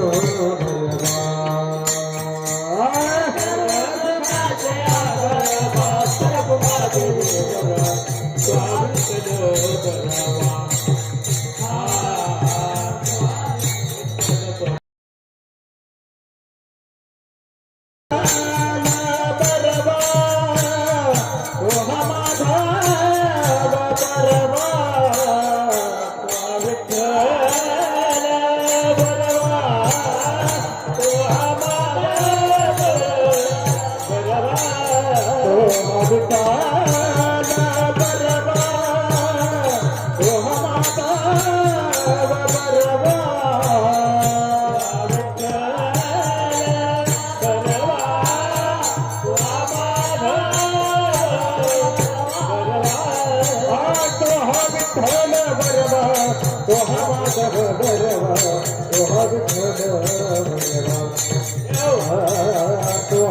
माधव जय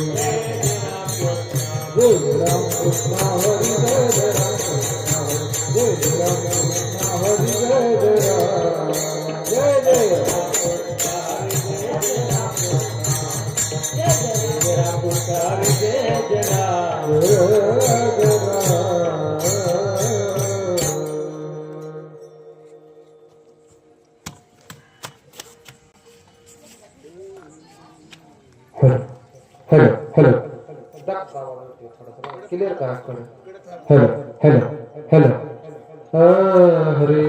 Krishna Hari Clear करा hello hello hello अरे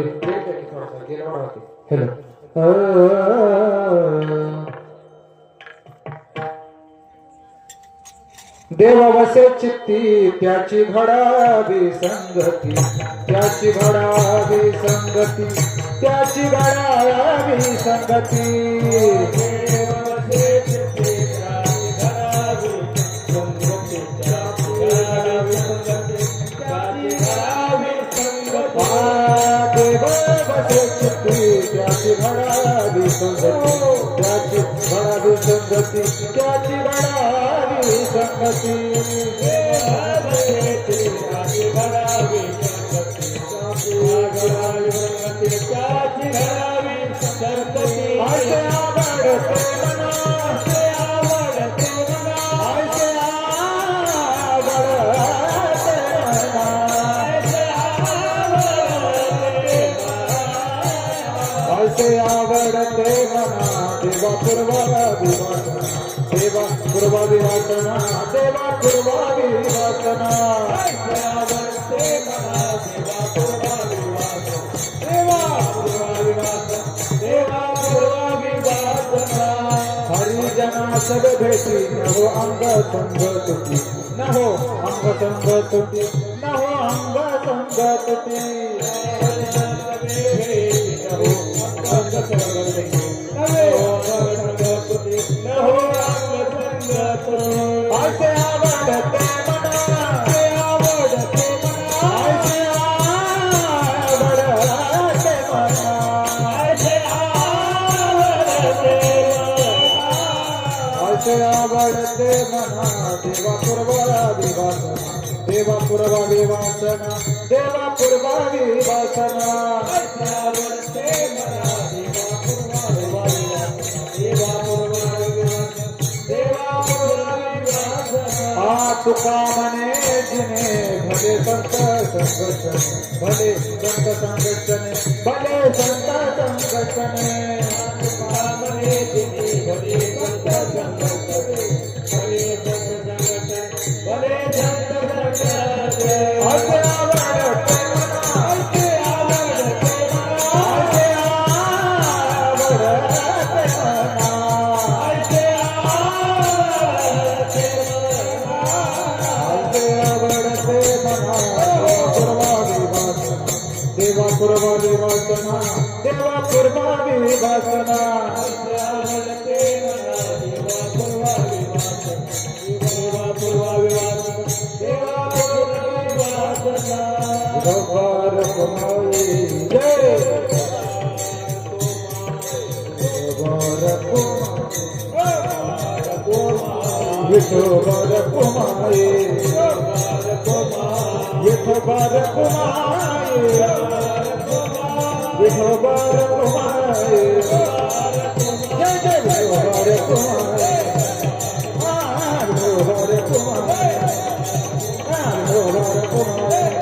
hello देवावसे चित्ती त्याची घडावी संगती. त्याची घडावी संगती. त्याची घडावी संगती. संगती त्याची घडावी संगती त्याची घडावी संगती आयते आवडते मना, आवडते आयते देवा पूर्वा विवासना देवा पूर्वा विवासना देवा पूर्वा विवासना आयते आवडते मना देवा पूर्वा विवासना देवा पूर्वा विवासना विवासना देवा पूर्वा विवासना तुका मने जिने भले संत संघटने भले संत संघटने भले संत संघटने तुका मने जिने भले संत संघटने भले संत संघटने भले संत Vai Até a শোভর কুমারে ये खबर कुमारे ये खबर कुमारे जय जय खबर कुमारे खबर कुमारे खबर कुमारे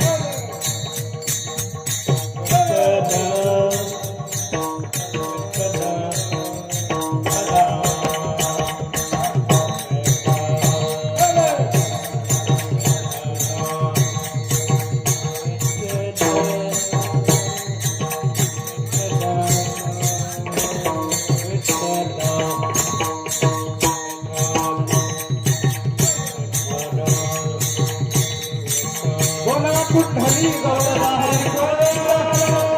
बोला कुठली गौरवा हरी बोले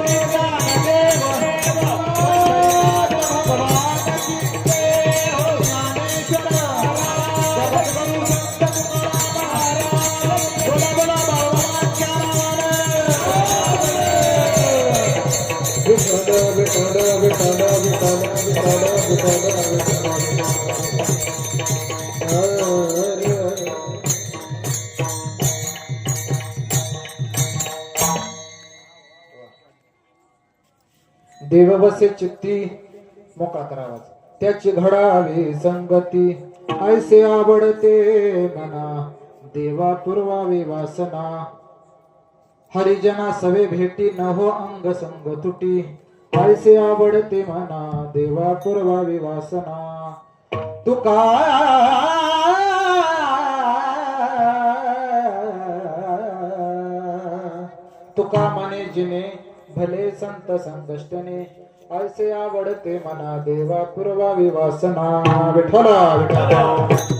देव बसे चित्ती मोकळा करावा त्याची घडावी संगती ऐसे आवडते मना. देवा पुरवावे वासना. हरिजना सवे भेटी न हो अंग संग तुटी. ऐसे आवडते मना देवा पुरवावी वासना. तुका तुका मने जिने भले संत संकष्टने ऐसे आवडते मना देवा पूर्वा विवासना विठोला विठोला